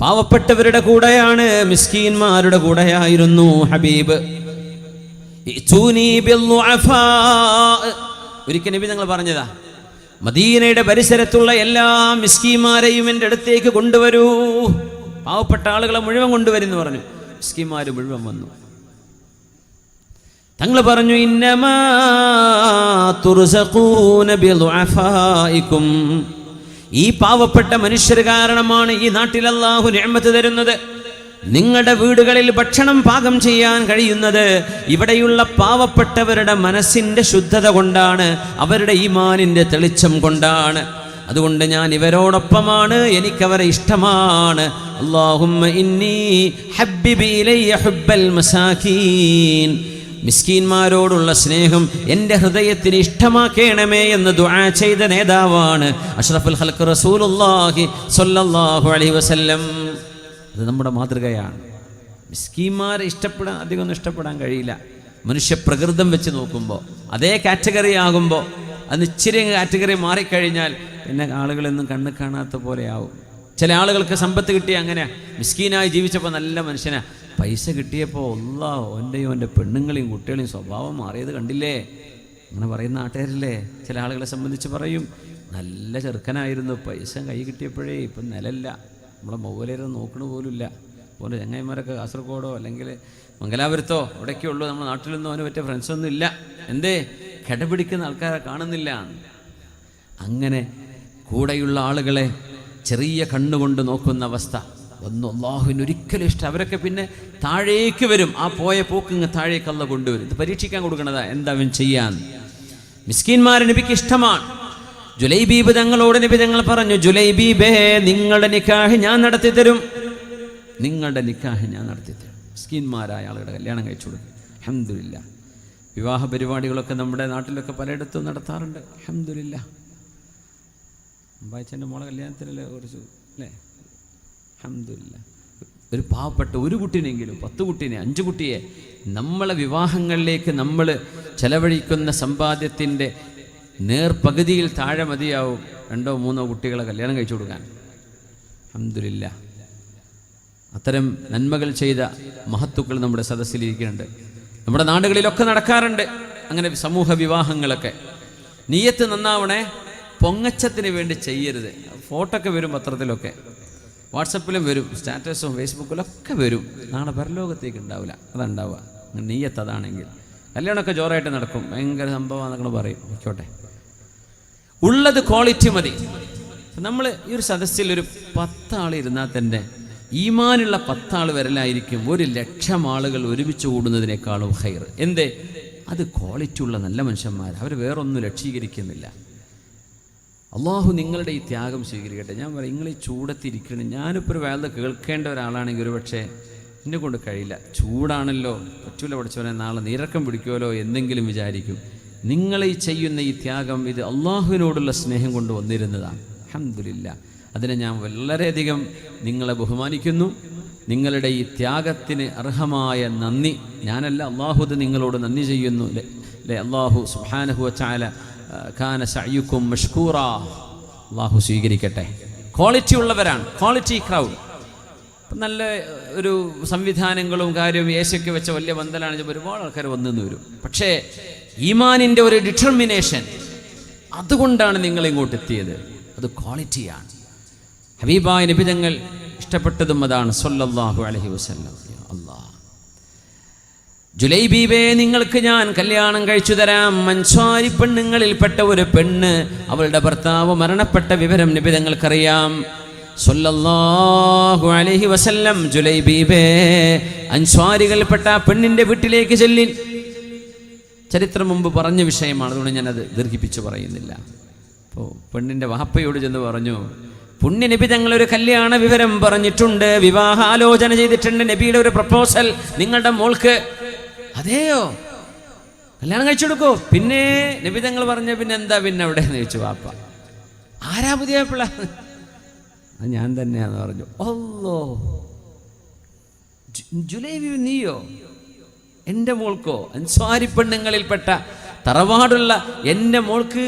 പാവപ്പെട്ടവരുടെ കൂടെയാണ് മിസ്കീന്മാരുടെ കൂടെയായിരുന്നു ഹബീബ്. ഒരിക്കൽ നബി ഞങ്ങൾ പറഞ്ഞതാ മദീനയുടെ പരിസരത്തുള്ള എല്ലാ മിസ്കീമാരെയും എന്റെ അടുത്തേക്ക് കൊണ്ടുവരൂ. പാവപ്പെട്ട ആളുകളെ മുഴുവൻ കൊണ്ടുവരുന്നു പറഞ്ഞു. മിസ്കീമാര് മുഴുവൻ വന്നു. തങ്ങൾ പറഞ്ഞു ഇന്നമാ തുർസഖൂന ബിളുഅഫായിക്കും ഈ പാവപ്പെട്ട മനുഷ്യർ കാരണമാണ് ഈ നാട്ടിൽ അള്ളാഹു നിഅമത്ത് തരുന്നത്. നിങ്ങളുടെ വീടുകളിൽ ഭക്ഷണം പാകം ചെയ്യാൻ കഴിയുന്നത് ഇവിടെയുള്ള പാവപ്പെട്ടവരുടെ മനസ്സിന്റെ ശുദ്ധത കൊണ്ടാണ് അവരുടെ ഈമാനിന്റെ തെളിച്ചം കൊണ്ടാണ്. അതുകൊണ്ട് ഞാൻ ഇവരോടൊപ്പമാണ് എനിക്കവരെ ഇഷ്ടമാണ്. അല്ലാഹുമ്മ ഇന്നി ഹബ്ബിബി ഹുബ്ബൽ മിസ്കീന്മാരോടുള്ള സ്നേഹം എന്റെ ഹൃദയത്തിന് ഇഷ്ടമാക്കണമേ എന്ന് ദുആ ചെയ്ത നേതാവാണ് അഷ്റഫുൽ ഹൽക്ക് റസൂലുള്ളാഹി സ്വല്ലല്ലാഹു അലൈഹി വസല്ലം. അത് നമ്മുടെ മാതൃകയാണ്. മിസ്കീന്മാരെ ഇഷ്ടപ്പെടാൻ അധികം ഒന്നും ഇഷ്ടപ്പെടാൻ കഴിയില്ല. മനുഷ്യ പ്രകൃതം വെച്ച് നോക്കുമ്പോൾ അതേ കാറ്റഗറി ആകുമ്പോൾ അത് ഇച്ചിരി കാറ്റഗറി മാറിക്കഴിഞ്ഞാൽ പിന്നെ ആളുകളൊന്നും കണ്ണ് കാണാത്ത പോലെയാവും. ചില ആളുകൾക്ക് സമ്പത്ത് കിട്ടി അങ്ങനെ മിസ്കീനായി ജീവിച്ചപ്പോൾ നല്ല മനുഷ്യനാ. പൈസ കിട്ടിയപ്പോൾ ഒല്ലാ ഓന്റെയും എന്റെ പെണ്ണുങ്ങളെയും കുട്ടികളെയും സ്വഭാവം മാറിയത് കണ്ടില്ലേ? അങ്ങനെ പറയുന്ന നാട്ടുകാരില്ലേ? ചില ആളുകളെ സംബന്ധിച്ച് പറയും നല്ല ചെറുക്കനായിരുന്നു പൈസ കൈ കിട്ടിയപ്പോഴേ ഇപ്പം നിലല്ല. നമ്മളെ മൗലേരം നോക്കണ പോലുമില്ല. പോലെ ചങ്ങായിമാരൊക്കെ കാസർഗോഡോ അല്ലെങ്കിൽ മംഗലാപുരത്തോ അവിടേക്കേ ഉള്ളൂ നമ്മുടെ നാട്ടിലൊന്നും അവന് പറ്റിയ ഫ്രണ്ട്സൊന്നും ഇല്ല. എന്തേ? കിടപിടിക്കുന്ന ആൾക്കാരെ കാണുന്നില്ല. അങ്ങനെ കൂടെയുള്ള ആളുകളെ ചെറിയ കണ്ണുകൊണ്ട് നോക്കുന്ന അവസ്ഥ. ഒന്നും അള്ളാഹുവിന് ഒരിക്കലും ഇഷ്ടം. അവരൊക്കെ പിന്നെ താഴേക്ക് വരും. ആ പോയ പോക്കിങ് താഴേക്ക് അല്ല കൊണ്ടുവരും. ഇത് പരീക്ഷിക്കാൻ കൊടുക്കണതാ. എന്താ അവൻ ചെയ്യാൻ? മിസ്കിന്മാരെ നബിക്ക് ഇഷ്ടമാണ്. ജുലൈബീബ് തങ്ങളോട് നബി തങ്ങൾ പറഞ്ഞു ജുലൈബീബേ നിങ്ങളുടെ നിക്കാഹ് ഞാൻ നടത്തി തരും. നിങ്ങളുടെ നിക്കാഹ് ഞാൻ നടത്തി തരും. മിസ്കിന്മാരായ ആളുകളുടെ കല്യാണം കഴിച്ചു കൊടുക്കും. അഹമ്മദില്ല വിവാഹ പരിപാടികളൊക്കെ നമ്മുടെ നാട്ടിലൊക്കെ പലയിടത്തും നടത്താറുണ്ട്. അഹമ്മദില്ല അമ്പായച്ചന്റെ മോളെ കല്യാണത്തിനല്ലേ കുറച്ച് അല്ലേ? അഹമ്മദില്ല ഒരു പാവപ്പെട്ട ഒരു കുട്ടീനെങ്കിലും പത്ത് കുട്ടീനെ അഞ്ച് കുട്ടിയെ നമ്മളെ വിവാഹങ്ങളിലേക്ക് നമ്മൾ ചെലവഴിക്കുന്ന സമ്പാദ്യത്തിന്റെ നേർപകുതിയിൽ താഴെ മതിയാവും രണ്ടോ മൂന്നോ കുട്ടികളെ കല്യാണം കഴിച്ചു കൊടുക്കാൻ. അഹമ്മദില്ല അത്തരം നന്മകൾ ചെയ്ത മഹത്തുക്കൾ നമ്മുടെ സദസ്സിലിരിക്കുന്നുണ്ട്. നമ്മുടെ നാടുകളിലൊക്കെ നടക്കാറുണ്ട് അങ്ങനെ സമൂഹ വിവാഹങ്ങളൊക്കെ. നീയത്ത് നന്നാവണേ പൊങ്ങച്ചത്തിന് വേണ്ടി ചെയ്യരുത്. ഫോട്ടോ ഒക്കെ വരും പത്രത്തിലൊക്കെ. വാട്സപ്പിലും വരും സ്റ്റാറ്റസും ഫേസ്ബുക്കിലും ഒക്കെ വരും. നാളെ പരലോകത്തേക്ക് ഉണ്ടാവില്ല. അതുണ്ടാവുക. നീയത്ത് അതാണെങ്കിൽ. കല്യാണമൊക്കെ ജോറായിട്ട് നടക്കും. ഭയങ്കര സംഭവം എന്നൊക്കെ പറയും. ഓക്കോട്ടെ ഉള്ളത് ക്വാളിറ്റി മതി. നമ്മൾ ഈ ഒരു സദസ്സിൽ ഒരു പത്താൾ ഇരുന്നാൽ തന്നെ ഈമാനുള്ള പത്താൾ വരലായിരിക്കും. ഒരു ലക്ഷം ആളുകൾ ഒരുമിച്ച് കൂടുന്നതിനേക്കാളും ഹൈർ. എന്തേ? അത് ക്വാളിറ്റി ഉള്ള നല്ല മനുഷ്യന്മാർ അവർ വേറൊന്നും ലക്ഷീകരിക്കുന്നില്ല. അള്ളാഹു നിങ്ങളുടെ ഈ ത്യാഗം സ്വീകരിക്കട്ടെ. ഞാൻ പറയും നിങ്ങൾ ഈ ചൂടത്തിരിക്കണം. ഞാനിപ്പോൾ ഒരു വേദ കേൾക്കേണ്ട ഒരാളാണെങ്കിൽ ഒരു പക്ഷേ എന്നെ കൊണ്ട് കഴിയില്ല. ചൂടാണല്ലോ. പറ്റൂല പഠിച്ചവനെ നാളെ നീരക്കം പിടിക്കുമല്ലോ എന്തെങ്കിലും വിചാരിക്കും. നിങ്ങൾ ഈ ചെയ്യുന്ന ഈ ത്യാഗം ഇത് അള്ളാഹുവിനോടുള്ള സ്നേഹം കൊണ്ട് വന്നിരുന്നതാണ്. അഹമ്മദില്ല അതിനെ ഞാൻ വളരെയധികം നിങ്ങളെ ബഹുമാനിക്കുന്നു. നിങ്ങളുടെ ഈ ത്യാഗത്തിന് അർഹമായ നന്ദി. ഞാനല്ല അള്ളാഹുദ് നിങ്ങളോട് നന്ദി ചെയ്യുന്നു. അല്ലേ അള്ളാഹു സുഹാനഹു ചാല ഖാന സയ്യുക്കും മഷ്കൂറ. അള്ളാഹു സ്വീകരിക്കട്ടെ. ക്വാളിറ്റി ഉള്ളവരാണ്. ക്വാളിറ്റി ക്രൗഡ് നല്ല ഒരു സംവിധാനങ്ങളും കാര്യവും ഏശയ്ക്ക് വെച്ച വലിയ ബന്ധലാണ് ഒരുപാട് ആൾക്കാർ വന്നെന്ന് വരും. പക്ഷേ ഈമാനിന്റെ ഒരു ഡിറ്റർമിനേഷൻ അതുകൊണ്ടാണ് നിങ്ങൾ ഇങ്ങോട്ട് എത്തിയത്. അത് ക്വാളിറ്റിയാണ് ഹബീബായ നിബിതങ്ങൾ ഇഷ്ടപ്പെട്ടതും അതാണ്. സൊല്ലാഹു അലഹി വസ്ലം അള്ളാഹ് ജുലൈബീബേ നിങ്ങൾക്ക് ഞാൻ കല്യാണം കഴിച്ചു തരാം. മൻസ്വാരി പെണ്ണുങ്ങളിൽപ്പെട്ട ഒരു പെണ്ണ് അവളുടെ ഭർത്താവ് മരണപ്പെട്ട വിവരം നിബിതങ്ങൾക്കറിയാം സൊല്ലാഹു അലഹി വസല്ലം ജുലൈബീബേ അൻസ്വാരികൾപ്പെട്ട ആ വീട്ടിലേക്ക് ചെല്ലി ചരിത്രം മുമ്പ് പറഞ്ഞ വിഷയമാണ് അതുകൊണ്ട് ഞാനത് ദീർഘിപ്പിച്ച് പറയുന്നില്ല. അപ്പോൾ പെണ്ണിന്റെ വാപ്പയോട് ചെന്ന് പറഞ്ഞു പുണ്യ നബി തങ്ങളൊരു കല്യാണ വിവരം പറഞ്ഞിട്ടുണ്ട്. വിവാഹാലോചന ചെയ്തിട്ടുണ്ട്. നബിയുടെ ഒരു പ്രപ്പോസൽ നിങ്ങളുടെ മോൾക്ക് അതെയോ? കല്യാണം കഴിച്ചു കൊടുക്കൂ പിന്നെ നിബിതങ്ങൾ പറഞ്ഞ പിന്നെ എന്താ പിന്നെ അവിടെ എന്ന് ചോദിച്ചു വാപ്പ. ആരാ പുതിയ പിള്ള? ഞാൻ തന്നെയാന്ന് പറഞ്ഞു. ഒല്ലോ ജുലൈബി നീയോ? എന്റെ മോൾക്കോ? അൻസ്വാരി പെണ്ണുങ്ങളിൽപ്പെട്ട തറവാടുള്ള എന്റെ മോൾക്ക്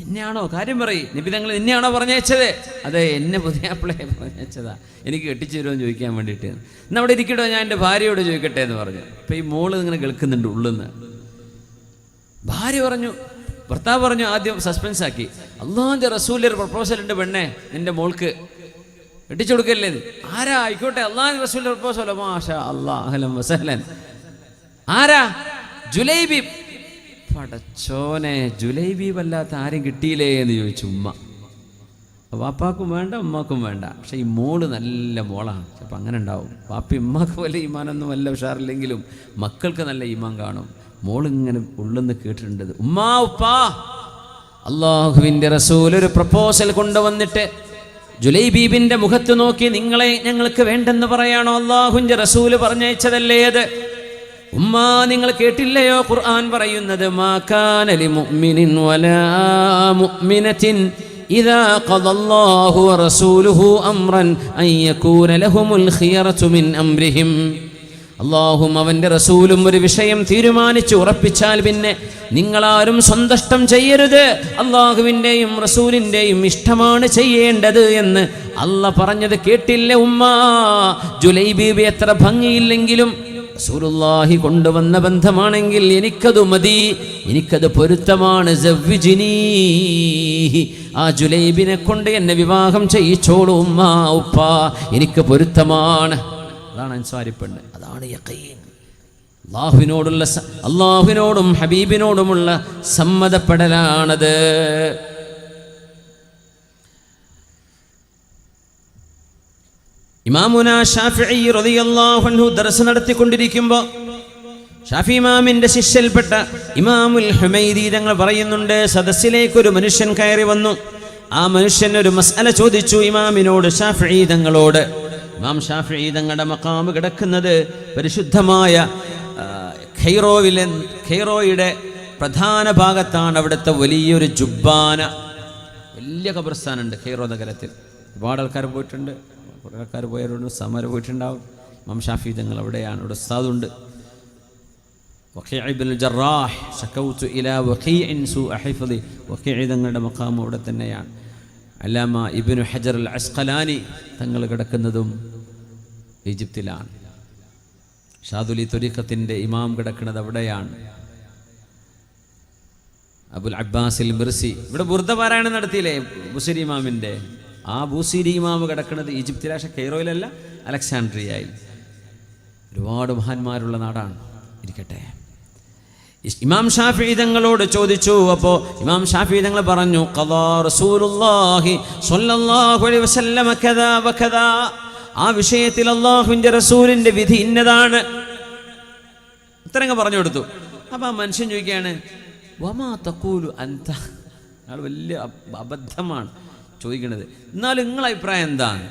എന്നെയാണോ കാര്യം പറയും. നബി തങ്ങൾ എന്നെയാണോ പറഞ്ഞയച്ചത്? അതെ എന്നെ പുതിയാപ്പിളയെ പറഞ്ഞയച്ചതാ. എനിക്ക് കെട്ടിച്ചു തരുമെന്ന് ചോദിക്കാൻ വേണ്ടിയിട്ട്. ഇന്ന് അവിടെ ഇരിക്കട്ടോ ഞാൻ എന്റെ ഭാര്യയോട് ചോദിക്കട്ടെ എന്ന് പറഞ്ഞു. അപ്പം ഈ മോൾ ഇങ്ങനെ കേൾക്കുന്നുണ്ട് ഉള്ളുന്ന്. ഭാര്യ പറഞ്ഞു ഭർത്താവ് പറഞ്ഞു ആദ്യം സസ്പെൻസ് ആക്കി. അള്ളാഹിന്റെ റസൂലിന്റെ ഒരു പ്രപ്പോസൽ ഉണ്ട് പെണ്ണെ നിന്റെ മോൾക്ക്. കെട്ടിച്ചു കൊടുക്കല്ലേ? ആരാ? ആയിക്കോട്ടെ അള്ളാഹിന്റെ റസൂലിന്റെ പ്രപ്പോസൽ മാഷ വസഹലൻ. ആരാ? ജുലൈബി പടച്ചോനെ ജുലൈബി വല്ലാത്ത ആരും കിട്ടിയില്ലേ എന്ന് ചോദിച്ചു ഉമ്മ. വാപ്പാക്കും വേണ്ട ഉമ്മാക്കും വേണ്ട. പക്ഷെ ഈ മോൾ നല്ല മോളാണ്. ചിലപ്പോൾ അങ്ങനെ ഉണ്ടാവും. വാപ്പി ഉമ്മാക്ക് വല്ല ഈമാനൊന്നും വല്ല ഉഷാറില്ലെങ്കിലും മക്കൾക്ക് നല്ല ഈമാൻ കാണും. മോളിങ്ങനെ ഉള്ളെന്ന് കേട്ടിട്ടുണ്ട് ഉമ്മാ ഉപ്പാ! അള്ളാഹുവിന്റെ റസൂൽ ഒരു പ്രപ്പോസൽ കൊണ്ടുവന്നിട്ട് ജുലൈബീബിന്റെ മുഖത്ത് നോക്കി നിങ്ങളെ ഞങ്ങൾക്ക് വേണ്ടെന്ന് പറയാണോ? അള്ളാഹുവിന്റെ റസൂൽ പറഞ്ഞയച്ചതല്ലേ അത്? ഉമ്മ നിങ്ങൾ കേട്ടില്ലയോ ഖുർആൻ പറയുന്നത്? വലാ അള്ളാഹും അവന്റെ റസൂലും ഒരു വിഷയം തീരുമാനിച്ച് ഉറപ്പിച്ചാൽ പിന്നെ നിങ്ങളാരും സ്വന്തഷ്ടം ചെയ്യരുത്. അള്ളാഹുവിന്റെയും റസൂലിന്റെയും ഇഷ്ടമാണ് ചെയ്യേണ്ടത് എന്ന് അല്ല പറഞ്ഞത് കേട്ടില്ല ഉമ്മ. ജുലൈബീബി എത്ര ഭംഗിയില്ലെങ്കിലും റസൂലുള്ളാഹി കൊണ്ടുവന്ന ബന്ധമാണെങ്കിൽ എനിക്കത് മതി എനിക്കത് പൊരുത്തമാണ്. ആ ജുലൈബിനെ കൊണ്ട് എന്നെ വിവാഹം ചെയ്യിച്ചോളൂ ഉമ്മ ഉപ്പ എനിക്ക് പൊരുത്തമാണ്. അതാണ് അൻസ്വാരിപ്പെണ്ണ് അതാണ് യഖീൻ. അള്ളാഹുവിനോടുള്ള അള്ളാഹുവിനോടും ഹബീബിനോടുമുള്ള സമ്മതപ്പെടലാണത്. ഇമാമുന ഷാഫി റളിയല്ലാഹു ദർസ് നടത്തിക്കൊണ്ടിരിക്കുമ്പോൾ ഷാഫി ഇമാമിന്റെ ശിഷ്യൽപ്പെട്ട ഇമാമുൽ ഹുമൈദി തങ്ങൾ പറയുന്നുണ്ട് സദസ്സിലേക്ക് ഒരു മനുഷ്യൻ കയറി വന്നു. ആ മനുഷ്യൻ ഒരു മസല ചോദിച്ചു ഇമാമിനോട് ഷാഫി തങ്ങളോട്. ഇമാം ഷാഫി തങ്ങളുടെ മക്കാമ് കിടക്കുന്നത് പരിശുദ്ധമായ ഖൈറോവിലെ ഖൈറോയുടെ പ്രധാന ഭാഗത്താണ് അവിടുത്തെ വലിയൊരു ജുബ്ബാന. വലിയ ഖബർസ്ഥാനുണ്ട് ഖൈറോ നഗരത്തിൽ. ഒരുപാട് ആൾക്കാർ പോയിട്ടുണ്ട്. കുറേ ആൾക്കാർ പോയവരുണ്ട്. സമര പോയിട്ടുണ്ടാവും. തങ്ങൾ അവിടെയാണ്. ഇവിടെ ഉസ്താദുണ്ട്. തങ്ങളുടെ മഖാം അവിടെ തന്നെയാണ്. അല്ലാമ ഇബ്നു ഹജർ അൽ അസ്ഖലാനി തങ്ങൾ കിടക്കുന്നതും ഈജിപ്തിലാണ്. ഷാദുലി തുരീഖത്തിന്റെ ഇമാം കിടക്കുന്നത് അവിടെയാണ്. അബുൽ അബ്ബാസിൽ മിർസി. ഇവിടെ ബുർദ പാരായണം നടത്തിയില്ലേ മുസ്ലിം ഇമാമിന്റെ ആ ബുസിരി ഇമാം കിടക്കുന്നത് ഈജിപ്തിലെ പക്ഷേ കെയ്റോയിലല്ല അലക്സാൻഡ്രിയയിൽ ഒരുപാട് മഹാന്മാരുള്ള നാടാണ്. ഇരിക്കട്ടെ. ഇമാം ഷാഫി തങ്ങളോട് ചോദിച്ചു അപ്പോ ഇമാം ഷാഫി തങ്ങൾ പറഞ്ഞു ആ വിഷയത്തിൽ അള്ളാഹുവിന്റെ റസൂലിന്റെ വിധി ഇന്നതാണ്. ഇത്രങ്ങ് പറഞ്ഞു കൊടുത്തു. അപ്പം ആ മനുഷ്യൻ ചോദിക്കുകയാണ് വമാ തക്കൂലു അന്ത വലിയ അബദ്ധമാണ്. ചോദിക്കണത്. എന്നാലും നിങ്ങളെ അഭിപ്രായം എന്താണ്?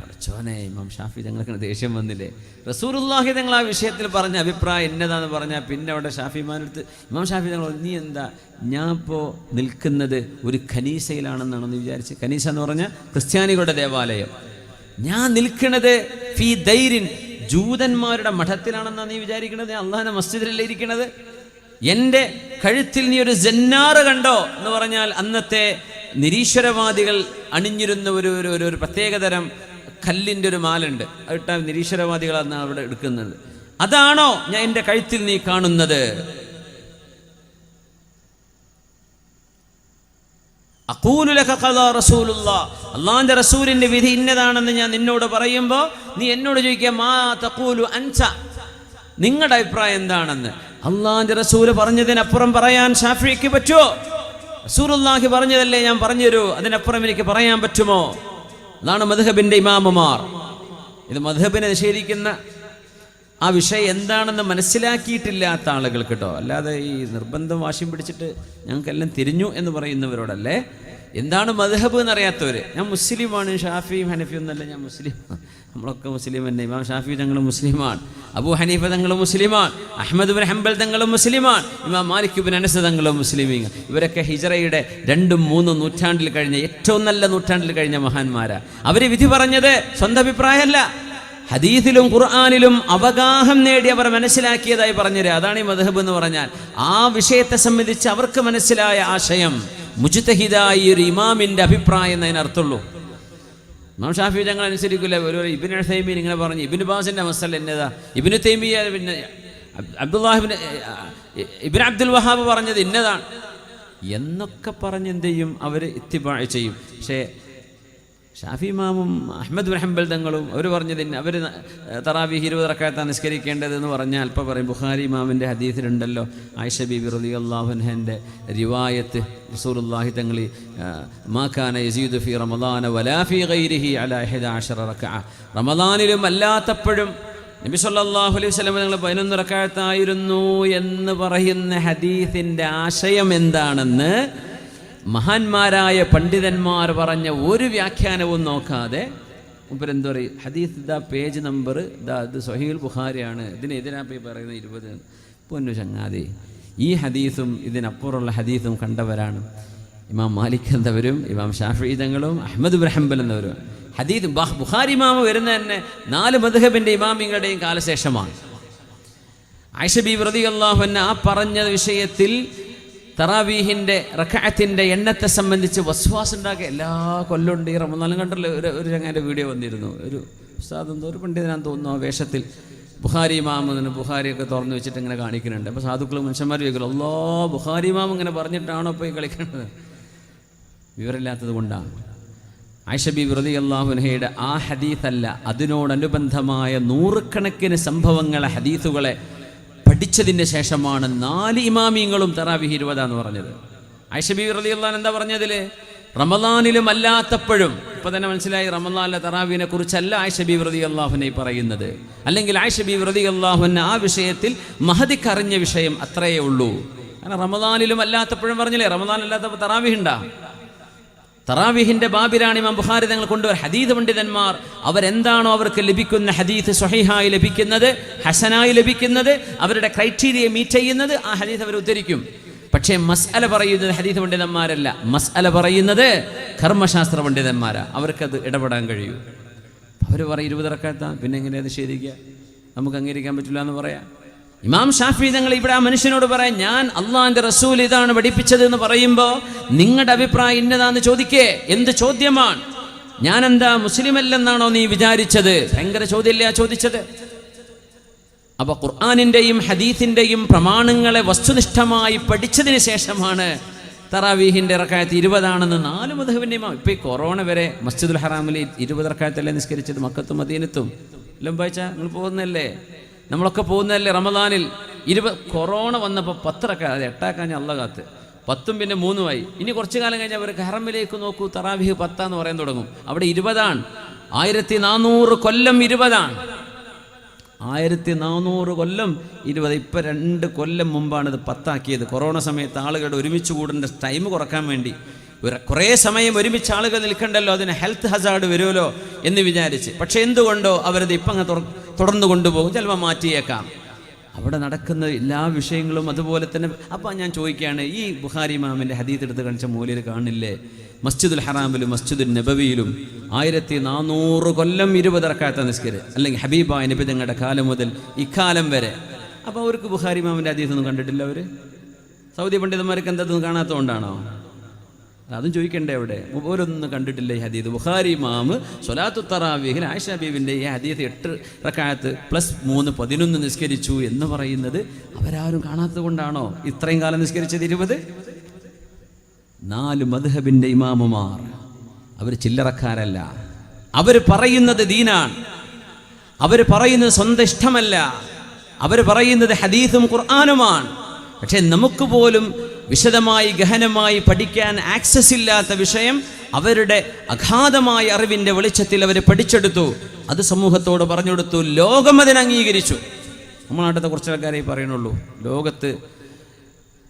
പഠിച്ചോനെ ഇമാം ഷാഫി തങ്ങൾക്ക് ദേഷ്യം വന്നില്ലേ? റസൂറുല്ലാഹി തങ്ങൾ ആ വിഷയത്തിൽ പറഞ്ഞ അഭിപ്രായം എന്നതാന്ന് പറഞ്ഞാൽ പിന്നെ അവിടെ ഷാഫിമാരെടുത്ത് ഇമാം ഷാഫി തങ്ങൾ നീ എന്താ? ഞാൻ ഇപ്പോൾ നിൽക്കുന്നത് ഒരു ഖനീസയിലാണെന്നാണെന്ന് വിചാരിച്ച് ഖനീസ എന്ന് പറഞ്ഞാൽ ക്രിസ്ത്യാനികളുടെ ദേവാലയം. ഞാൻ നിൽക്കുന്നത് ഫി ദൈരിൻ ജൂതന്മാരുടെ മഠത്തിലാണെന്നാണ് നീ വിചാരിക്കുന്നത് അള്ളാഹിന്റെ മസ്ജിദിലല്ലേ ഇരിക്കുന്നത് എന്റെ കഴുത്തിൽ നീ ഒരു ജന്നാറ് കണ്ടോ? എന്ന് പറഞ്ഞാൽ അന്നത്തെ നിരീശ്വരവാദികൾ അണിഞ്ഞിരുന്ന ഒരു ഒരു പ്രത്യേകതരം കല്ലിന്റെ ഒരു മാലുണ്ട് അതിട്ട നിരീശ്വരവാദികളാണ് അവിടെ എടുക്കുന്നത്. അതാണോ ഞാൻ എന്റെ കഴുത്തിൽ നീ കാണുന്നത്? അള്ളാന്റെ റസൂലിന്റെ വിധി ഇന്നതാണെന്ന് ഞാൻ നിന്നോട് പറയുമ്പോൾ നീ എന്നോട് ചോദിക്കുക മാ തഖൂലു അൻസ? നിങ്ങളുടെ അഭിപ്രായം എന്താണെന്ന്. അള്ളാന്റെ റസൂൽ പറഞ്ഞതിനപ്പുറം പറയാൻ ഷാഫിക്ക് പറ്റുമോ? റസൂലുള്ളാഹി പറഞ്ഞതല്ലേ? ഞാൻ പറഞ്ഞുതരൂ. അതിനപ്പുറം എനിക്ക് പറയാൻ പറ്റുമോ? അതാണ് മധുഹബിന്റെ ഇമാമുമാർ. ഇത് മധുഹബിനെ നിഷേധിക്കുന്ന ആ വിഷയം എന്താണെന്ന് മനസ്സിലാക്കിയിട്ടില്ലാത്ത ആളുകൾ കേട്ടോ. അല്ലാതെ ഈ നിർബന്ധം വാശിയും പിടിച്ചിട്ട് ഞങ്ങൾക്കെല്ലാം തിരിഞ്ഞു എന്ന് പറയുന്നവരോടല്ലേ? എന്താണ് മദ്ഹബ് എന്നറിയാത്തവർ ഞാൻ മുസ്ലിമാണ് ഷാഫിയും ഹനഫിയും എന്നല്ല ഞാൻ മുസ്ലിം. നമ്മളൊക്കെ മുസ്ലിം തന്നെ. ഇമാം ഷാഫി തങ്ങൾ മുസ്ലിമാണ്. അബു ഹനീഫ തങ്ങൾ മുസ്ലിമാണ്. അഹമ്മദ് ബിൻ ഹംബൽ തങ്ങൾ മുസ്ലിമാണ്. ഇമാം മാലിക് ബിൻ അനസ് തങ്ങൾ മുസ്ലിമീങ്ങൾ. ഇവരൊക്കെ ഹിജറയുടെ രണ്ടും മൂന്നും നൂറ്റാണ്ടിൽ കഴിഞ്ഞ ഏറ്റവും നല്ല നൂറ്റാണ്ടിൽ കഴിഞ്ഞ മഹാന്മാരാ. അവർ വിധി പറഞ്ഞത് സ്വന്തം അഭിപ്രായമല്ല ഹദീസിലും ഖുർആാനിലും അവഗാഹം നേടി അവർ മനസ്സിലാക്കിയതായി പറഞ്ഞുതരാം. അതാണ് ഈ മധുഹബ് എന്ന് പറഞ്ഞാൽ ആ വിഷയത്തെ സംബന്ധിച്ച് അവർക്ക് മനസ്സിലായ ആശയം. മുജ്തഹിദായി ഒരു ഇമാമിന്റെ അഭിപ്രായം എന്നതിന് അർത്ഥമുള്ളൂ ഇമാം ഷാഫി ഞങ്ങൾ അനുസരിക്കില്ല ഒരു ഇബിൻ തൈമീൻ ഇങ്ങനെ പറഞ്ഞു ഇബിൻ ബാസിന്റെ മസൽ എന്നതാ. ഇബിന് തൈമിയ പിന്നെ അബ്ദുല്ലാഹിബിന് ഇബിൻ അബ്ദുൽ വഹാബ് പറഞ്ഞത് ഇന്നതാണ്. എന്നൊക്കെ പറഞ്ഞ് എന്ത് ചെയ്യും? അവർ ഇത്തിബാ ചെയ്യും. പക്ഷേ ഷാഫി ഇമാമും അഹമ്മദ് ബിൻ ഹംബൽ തങ്ങളും അവർ പറഞ്ഞത് അവർ തറാവി ഇരുപത് റക്കാത്താണ് നിസ്കരിക്കേണ്ടതെന്ന് പറഞ്ഞാൽ അല്പം പറയും ബുഖാരി ഇമാമിന്റെ ഹദീസിലുണ്ടല്ലോ ആയിഷ ബി റലി അള്ളാഹുൻഹന്റെ റിവായത്ത് റസൂലുള്ളാഹി തങ്ങൾ മാക്കാന യസീദ് ഫി റമദാന വലാഫി ഗൈരിഹി അലഹദ് റക്അ റമദാനിലും അല്ലാത്തപ്പോഴും നബി സല്ലാഹു അലൈഹി സ്വലം നിങ്ങൾ പതിനൊന്ന് എന്ന് പറയുന്ന ഹദീസിന്റെ ആശയം എന്താണെന്ന് മഹാന്മാരായ പണ്ഡിതന്മാർ പറഞ്ഞ ഒരു വ്യാഖ്യാനവും നോക്കാതെ മുപ്പരെന്താ പറയും ഹദീസ് ഇതാ പേജ് നമ്പർ ഇതാ ഇത് സൊഹീൽ ബുഖാരിയാണ് ഇതിനെതിരാ പോയി പറയുന്നത് ഇരുപത്. പൊന്നു ചങ്ങാതി ഈ ഹദീസും ഇതിനപ്പുറമുള്ള ഹദീസും കണ്ടവരാണ്. ഇമാം മാലിക് എന്നവരും ഇമാം ഷാഫി തങ്ങളും അഹമ്മദ് ബ്രഹംബൽ എന്നവരും. ഹദീസ് ബാഹ് ബുഖാരി ഇമാമ വരുന്ന തന്നെ നാല് മധുഹബിന്റെ ഇമാമിങ്ങളുടെയും കാലശേഷമാണ്. ആയിഷ ബി വ്രതി അള്ളാഹുന്ന ആ പറഞ്ഞ വിഷയത്തിൽ തറാവീഹിന്റെ റക്കായത്തിന്റെ എണ്ണത്തെ സംബന്ധിച്ച് വസ്വാസ് ഉണ്ടാക്കുക എല്ലാ കൊല്ലമുണ്ട് ഈ റമദാനും കണ്ടല്ലോ ഒരു ഒരു ചങ്ങാന്റെ വീഡിയോ വന്നിരുന്നു. ഒരു ഉസ്താദ് എന്തോ ഒരു പണ്ഡിതനാന്ന് തോന്നുന്നു ആ വേഷത്തിൽ. ബുഹാരി ഇമാമെന്ന് ബുഹാരിയൊക്കെ തുറന്നു വെച്ചിട്ട് ഇങ്ങനെ കാണിക്കുന്നുണ്ട്. അപ്പോൾ സാധുക്കൾ മനുഷ്യന്മാർ ചോദിക്കുള്ളൂ അല്ലോ ബുഹാരി ഇമാം ഇങ്ങനെ പറഞ്ഞിട്ടാണോ ഇപ്പോൾ ഈ കളിക്കേണ്ടത് വിവരമില്ലാത്തത് കൊണ്ടാണ്. ആയിഷബി വ്രതി അള്ളാഹുനഹയുടെ ആ ഹദീത്തല്ല അതിനോടനുബന്ധമായ നൂറുകണക്കിന് സംഭവങ്ങളെ ഹദീത്തുകളെ പഠിച്ചതിന് ശേഷമാണ് നാല് ഇമാമിയങ്ങളും തറാവിഹി ഇരുപതാന്ന് പറഞ്ഞത്. ആയിഷ ബി വ്രതി അള്ളഹാൻ എന്താ പറഞ്ഞതിൽ? റമദാനിലും അല്ലാത്തപ്പോഴും ഇപ്പൊ തന്നെ മനസ്സിലായി റമദാനിലെ തറാവിനെ കുറിച്ചല്ല ആയിഷ ബി വ്രതി അള്ളാഹുനെ പറയുന്നത്. അല്ലെങ്കിൽ ആയിഷ ബി വ്രതി അള്ളാഹുന ആ വിഷയത്തിൽ മഹതിക്കറിഞ്ഞ വിഷയം അത്രയേ ഉള്ളൂ. കാരണം റമദാനിലും അല്ലാത്തപ്പോഴും പറഞ്ഞില്ലേ റമദാൻ അല്ലാത്തപ്പോൾ തറാവിഹ് ഉണ്ടാ തറാവിഹിന്റെ ബാബിലാണ് ഇമാം ബുഖാരി തങ്ങൾ കൊണ്ടുവരും ഹദീദ് പണ്ഡിതന്മാർ. അവരെന്താണോ അവർക്ക് ലഭിക്കുന്ന ഹദീദ് സൊഹിഹായി ലഭിക്കുന്നത് ഹസനായി ലഭിക്കുന്നത് അവരുടെ ക്രൈറ്റീരിയ മീറ്റ് ചെയ്യുന്നത് ആ ഹദീദ് അവർ ഉദ്ധരിക്കും. പക്ഷേ മസ്അല പറയുന്നത് ഹദീദ് പണ്ഡിതന്മാരല്ല. മസ്അല പറയുന്നത് കർമ്മശാസ്ത്ര പണ്ഡിതന്മാരാ. അവർക്കത് ഇടപെടാൻ കഴിയൂ. അവർ പറയും ഇരുപത് റക്കാത്ത പിന്നെ എങ്ങനെയാണ് ശരിക്കുക നമുക്ക് അംഗീകരിക്കാൻ പറ്റില്ല എന്ന് പറയാം. ഇമാം ഷാഫി തങ്ങൾ ഇവിടെ ആ മനുഷ്യനോട് പറയാം ഞാൻ അള്ളാന്റെ റസൂൽ ഇതാണ് പഠിപ്പിച്ചത് എന്ന് പറയുമ്പോൾ നിങ്ങളുടെ അഭിപ്രായം ഇന്നതാന്ന് ചോദിക്കേ എന്ത് ചോദ്യമാണ്? ഞാൻ എന്താ മുസ്ലിം അല്ലെന്നാണോ നീ വിചാരിച്ചത്? ഭയങ്കര ചോദ്യമല്ലേ ചോദിച്ചത്. അപ്പൊ ഖുർആാനിന്റെയും ഹദീഫിന്റെയും പ്രമാണങ്ങളെ വസ്തുനിഷ്ഠമായി പഠിച്ചതിന് ശേഷമാണ് തറാവീഹിന്റെ ഇറക്കായത്ത് ഇരുപതാണെന്ന് നാല് മധുവിന്റെ ഇപ്പൊ ഈ കൊറോണ വരെ മസ്ജിദുൽ ഹറാമിൽ ഇരുപത് ഇറക്കായത്തല്ലേ നിസ്കരിച്ചത് മക്കത്തും മദീനത്തും. എല്ലാം നിങ്ങൾ പോകുന്നല്ലേ നമ്മളൊക്കെ പോകുന്നതല്ലേ റമദാനിൽ? ഇരുപത് കൊറോണ വന്നപ്പോൾ പത്ത് റക്ക അത് എട്ടാക്കാൻ അള്ള കാത്ത്. പത്തും പിന്നെ മൂന്നുമായി. ഇനി കുറച്ചു കാലം കഴിഞ്ഞാൽ അവർ ഹറമിലേക്ക് നോക്കൂ തറാവിഹ് പത്താന്ന് പറയാൻ തുടങ്ങും. അവിടെ ഇരുപതാണ്. ആയിരത്തി നാനൂറ് കൊല്ലം ഇരുപതാണ്. ആയിരത്തി നാനൂറ് കൊല്ലം ഇരുപത്. ഇപ്പം രണ്ട് കൊല്ലം മുമ്പാണ് ഇത് പത്താക്കിയത്. കൊറോണ സമയത്ത് ആളുകളുടെ ഒരുമിച്ച് കൂടേണ്ട ടൈം കുറയ്ക്കാൻ വേണ്ടി. കുറേ സമയം ഒരുമിച്ച് ആളുകൾ നിൽക്കണ്ടല്ലോ അതിന് ഹെൽത്ത് ഹസാർഡ് വരുമല്ലോ എന്ന് വിചാരിച്ച്. പക്ഷെ എന്തുകൊണ്ടോ അവരത് ഇപ്പം അങ്ങ് തുറ- തുടർന്ന് കൊണ്ടുപോകും. ചിലപ്പോൾ മാറ്റിയേക്കാം. അവിടെ നടക്കുന്ന എല്ലാ വിഷയങ്ങളും അതുപോലെ തന്നെ അപ്പം ഞാൻ ചോദിക്കുകയാണ് ഈ ബുഹാരി മാമിന്റെ ഹദീത്ത് എടുത്ത് കാണിച്ച മൂലയിൽ കാണില്ലേ? മസ്ജിദുൽ ഹറാമിലും മസ്ജിദുൽ നബവിയിലും ആയിരത്തി നാനൂറ് കൊല്ലം ഇരുപത് ഇറക്കാത്ത നിസ്കര് അല്ലെങ്കിൽ ഹബീബ നബി തങ്ങളുടെ കാലം മുതൽ ഇക്കാലം വരെ. അപ്പോൾ അവർക്ക് ബുഹാരി മാമിന്റെ ഹദീത്തൊന്നും കണ്ടിട്ടില്ല അവർ സൗദി പണ്ഡിതന്മാർക്ക് എന്തൊന്നും കാണാത്തതുകൊണ്ടാണോ? അതും ചോദിക്കണ്ടേ അവിടെ? ഓരോന്നും കണ്ടിട്ടില്ല ഈ ഹദീദ്? ബുഖാരി മാമ് സൊലാത്തു തറാവീഹിൽ ആയിഷ ബീവിന്റെ ഈ ഹദീദ് എട്ട് റക്കായത്ത് പ്ലസ് മൂന്ന് പതിനൊന്ന് നിസ്കരിച്ചു എന്ന് പറയുന്നത് അവരാരും കാണാത്തത് കൊണ്ടാണോ? ഇത്രയും കാലം നിസ്കരിച്ചത് ഇരുപത്? നാല് മദ്ഹബിന്റെ ഇമാമുമാർ. അവർ ചില്ലറക്കാരല്ല. അവർ പറയുന്നത് ദീനാണ്. അവർ പറയുന്നത് സ്വന്തം ഇഷ്ടമല്ല. അവർ പറയുന്നത് ഹദീസും ഖുർആാനുമാണ്. പക്ഷെ നമുക്ക് പോലും വിശദമായി ഗഹനമായി പഠിക്കാൻ ആക്സസ് ഇല്ലാത്ത വിഷയം അവരുടെ അഗാധമായ അറിവിന്റെ വെളിച്ചത്തിൽ അവർ പഠിച്ചെടുത്തു. അത് സമൂഹത്തോട് പറഞ്ഞു കൊടുത്തു ലോകം അതിനെ അംഗീകരിച്ചു. നമ്മളാട്ടത്തെ കുറച്ച് ആൾക്കാരെ പറയണുള്ളൂ. ലോകത്ത്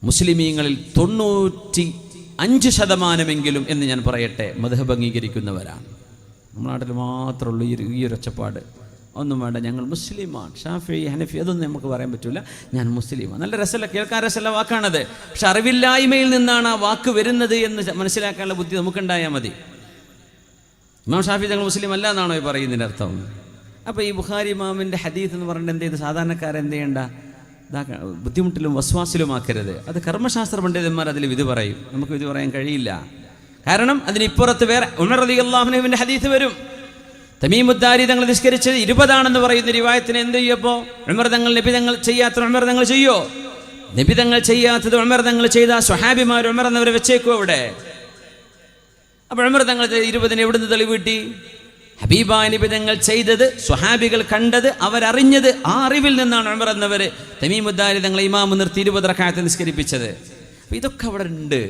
മുസ്ലിമീങ്ങളിൽ തൊണ്ണൂറ്റി അഞ്ച് ശതമാനമെങ്കിലും എന്ന് ഞാൻ പറയട്ടെ മധുഹബ് അംഗീകരിക്കുന്നവരാണ്. നമ്മളാട്ടിൽ മാത്രമുള്ളൂ ഈ ഒരു ഒച്ചപ്പാട്. ഒന്നും വേണ്ട ഞങ്ങൾ മുസ്ലിമാണ്. ഷാഫി ഹനഫി അതൊന്നും നമുക്ക് പറയാൻ പറ്റില്ല ഞാൻ മുസ്ലിമാണ്. നല്ല രസമല്ല? കേൾക്കാൻ രസമല്ല വാക്കാണത്? പക്ഷെ അറിവില്ലായ്മയിൽ നിന്നാണ് ആ വാക്ക് വരുന്നത് എന്ന് മനസ്സിലാക്കാനുള്ള ബുദ്ധി നമുക്കുണ്ടായാൽ മതി. ഇമാം ഷാഫി ഞങ്ങൾ മുസ്ലിം അല്ല എന്നാണോ പറയുന്നതിന്റെ അർത്ഥം? അപ്പോൾ ഈ ബുഖാരി ഇമാമിന്റെ ഹദീത്ത് എന്ന് പറഞ്ഞിട്ട് എന്ത് ചെയ്ത്? സാധാരണക്കാരൻ എന്ത് ചെയ്യണ്ട? ബുദ്ധിമുട്ടിലും വസ്വാസിലുമാക്കരുത് അത് കർമ്മശാസ്ത്ര പണ്ഡിതന്മാർ അതിൽ വിധി പറയും. നമുക്ക് വിധി പറയാൻ കഴിയില്ല. കാരണം അതിനിപ്പുറത്ത് വേറെ ഉണർ റതി അള്ളാഹുനുവിന്റെ ഹദീത്ത് വരും. തമീമുദ്ദാരി തങ്ങൾ നിഷ്കരിച്ചത് ഇരുപതാണെന്ന് പറയുന്ന രൂപായത്തിന് എന്ത് ചെയ്യപ്പോ ഉമർ തങ്ങൾ നബി തങ്ങൾ ചെയ്യാത്ത ഉമർ തങ്ങൾ ചെയ്യോ? നബി തങ്ങൾ ചെയ്യാത്തത് ഉമർ തങ്ങൾ ചെയ്ത സ്വഹാബിമാർ ഉമർ എന്നവരെ വെച്ചേക്കോ അവിടെ? അപ്പോൾ ഉമർ തങ്ങൾ ഇരുപതിന് എവിടുന്ന് തെളിവ് ഹബീബ നിബിതങ്ങൾ നബി തങ്ങൾ ചെയ്തത് സ്വഹാബികൾ കണ്ടത് അവരറിഞ്ഞത് ആ അറിവിൽ നിന്നാണ് ഉമർ എന്നവര് തമീമുദ്ദാരി തങ്ങളെ ഇമാമ് നിർത്തി ഇരുപത് റക്കായത്ത് നിസ്കരിപ്പിച്ചത്. ഇതൊക്കെ അവിടെ ഉണ്ട്.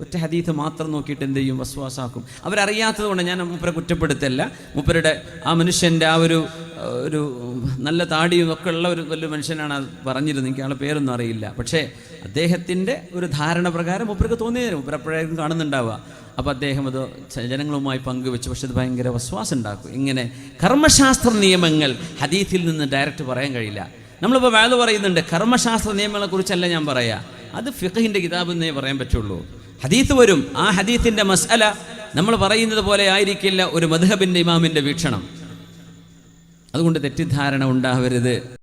ഒറ്റ ഹദീത്ത് മാത്രം നോക്കിയിട്ട് എന്ത് ചെയ്യും? വസ്വാസാക്കും. അവരറിയാത്തത് കൊണ്ട് ഞാൻ മൂപ്പരെ കുറ്റപ്പെടുത്തല്ല. മൂപ്പരുടെ ആ മനുഷ്യന്റെ ആ ഒരു ഒരു നല്ല താടിയും ഒക്കെ ഉള്ള ഒരു വലിയ മനുഷ്യനാണ് അത് പറഞ്ഞിരുന്നത്. എനിക്ക് ആളെ പേരൊന്നും അറിയില്ല. പക്ഷേ അദ്ദേഹത്തിന്റെ ഒരു ധാരണ പ്രകാരം മൂപ്പർക്ക് തോന്നിയത് മൂപ്പർ കാണുന്നുണ്ടാവുക. അപ്പോൾ അദ്ദേഹം അത് ജനങ്ങളുമായി പങ്കുവെച്ചു. പക്ഷെ അത് ഭയങ്കര വസ്വാസം ഉണ്ടാക്കും. ഇങ്ങനെ കർമ്മശാസ്ത്ര നിയമങ്ങൾ ഹദീത്തിൽ നിന്ന് ഡയറക്റ്റ് പറയാൻ കഴിയില്ല. നമ്മളിപ്പോൾ വേദ പറയുന്നുണ്ട് കർമ്മശാസ്ത്ര നിയമങ്ങളെക്കുറിച്ചല്ല ഞാൻ പറയാ. അത് ഫിഖഹിന്റെ കിതാബ് എന്നേ പറയാൻ പറ്റുള്ളൂ. ഹദീത്ത് വരും. ആ ഹദീത്തിന്റെ മസ്അല നമ്മൾ പറയുന്നത് പോലെ ആയിരിക്കില്ല ഒരു മധുഹബിന്റെ ഇമാമിന്റെ വീക്ഷണം. അതുകൊണ്ട് തെറ്റിദ്ധാരണ ഉണ്ടാവരുത്.